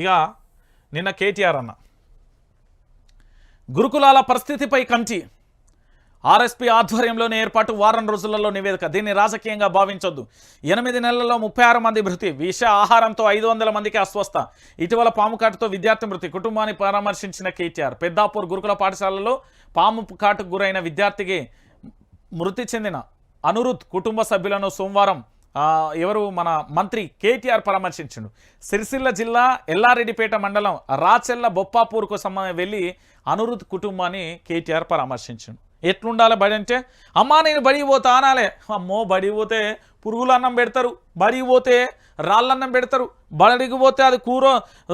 ఇక నిన్న కేటీఆర్ అన్న. గురుకులాల పరిస్థితిపై కమిటీ ఆర్ఎస్పీ ఆధ్వర్యంలోని ఏర్పాటు వారం రోజులలో నివేదిక. దీన్ని రాజకీయంగా భావించొద్దు. ఎనిమిది నెలల్లో ముప్పై ఆరు మంది మృతి విష ఆహారంతో ఐదు వందల మందికి అస్వస్థ. ఇటీవల పాము కాటుతో విద్యార్థి మృతి కుటుంబాన్ని పరామర్శించిన కేటీఆర్. పెద్దాపూర్ గురుకుల పాఠశాలలో పాము కాటుకు గురైన విద్యార్థికి మృతి చెందిన అనురుద్ కుటుంబ సభ్యులను సోమవారం ఎవరు? మన మంత్రి కేటీఆర్ పరామర్శించిండు. సిరిసిల్ల జిల్లా ఎల్లారెడ్డిపేట మండలం రాచెల్ల బొప్పాపూర్కు సంబంధం వెళ్ళి అనురుద్ కుటుంబాన్ని కేటీఆర్ పరామర్శించిండు. ఎట్లుండాలి బడి అంటే అమ్మా నేను బడికి పోతా అనాలే. అమ్మో బడికి పోతే పురుగులు అన్నం పెడతారు బడికి పోతే రాళ్ళన్నం పెడతారు బడికి పోతే అది కూర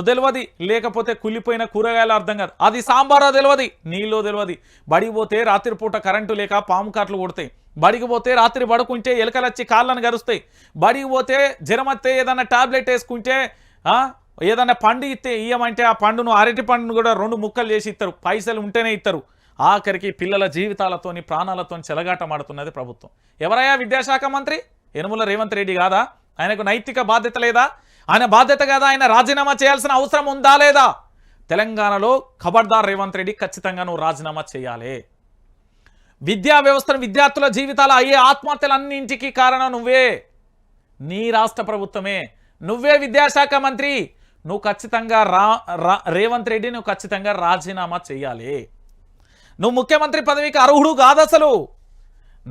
తెలియదు లేకపోతే కుళ్ళిపోయిన కూరగాయలు అర్థం కాదు. అది సాంబారో తెలియదు నీళ్ళో తెలియదు. బడికి పోతే రాత్రిపూట కరెంటు లేక పాము కాట్లు కొడతాయి. బడికి పోతే రాత్రి పడుకుంటే ఎలుకలు వచ్చి కాళ్ళను గరుస్తాయి బడికి పోతే జ్వరమత్తే వస్తే ఏదన్నా టాబ్లెట్ వేసుకుంటే ఏదైనా ఏదన్నా పండు ఇస్తే ఇయ్యమంటే ఆ పండును అరటి పండును కూడా రెండు ముక్కలు చేసి ఇస్తారు. పైసలు ఉంటేనే ఇస్తారు. ఆఖరికి పిల్లల జీవితాలతోని ప్రాణాలతో చెలగాటమాడుతున్నది ప్రభుత్వం. ఎవరయ్యా విద్యాశాఖ మంత్రి? యనుమల రేవంత్ రెడ్డి కాదా? ఆయనకు నైతిక బాధ్యత లేదా? ఆయన బాధ్యత కాదా? ఆయన రాజీనామా చేయాల్సిన అవసరం ఉందా లేదా? తెలంగాణలో ఖబర్దార్ రేవంత్ రెడ్డి ఖచ్చితంగా నువ్వు రాజీనామా చేయాలి. విద్యా వ్యవస్థను విద్యార్థుల జీవితాలు అయ్యే ఆత్మహత్యలన్నింటికి కారణం నువ్వే. నీ రాష్ట్ర ప్రభుత్వమే. నువ్వే విద్యాశాఖ మంత్రి. నువ్వు ఖచ్చితంగా రా రా- రేవంత్ రెడ్డి నువ్వు ఖచ్చితంగా రాజీనామా చేయాలి. నువ్వు ముఖ్యమంత్రి పదవికి అర్హుడు కాదసలు.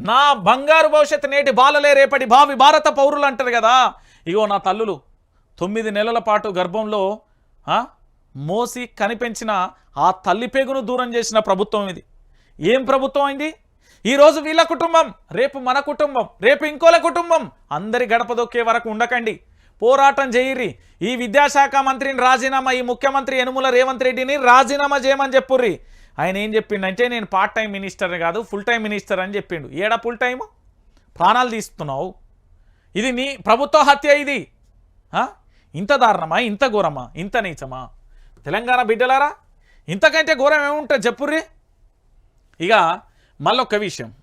నా బంగారు భవిష్యత్తు నేటి బాలలే రేపటి భావి భారత పౌరులు అంటారు కదా. ఇగో నా తల్లులు తొమ్మిది నెలల పాటు గర్భంలో మోసి కనిపించిన ఆ తల్లి పేగును దూరం చేసిన ప్రభుత్వం ఇది. ఏం ప్రభుత్వం అయింది ఈరోజు వీళ్ళ కుటుంబం రేపు మన కుటుంబం రేపు ఇంకోల కుటుంబం. అందరి గడప దొక్కే వరకు ఉండకండి. పోరాటం చేయిర్రి. ఈ విద్యాశాఖ మంత్రిని రాజీనామా ఈ ముఖ్యమంత్రి యనుమల రేవంత్ రెడ్డిని రాజీనామా చేయమని చెప్పుర్రి. ఆయన ఏం చెప్పిండంటే నేను పార్ట్ టైం మినిస్టర్ కాదు ఫుల్ టైం మినిస్టర్ అని చెప్పిండు. ఏడా ఫుల్ టైము ప్రాణాలు తీస్తున్నావు. ఇది నీ ప్రభుత్వ హత్య ఇది. ఇంత దారుణమా? ఇంత ఘోరమా? ఇంత నీచమా? తెలంగాణ బిడ్డలారా ఇంతకంటే ఘోరం ఏముంటుంది చెప్పుర్రి ఇక మళ్ళొక్క విషయం.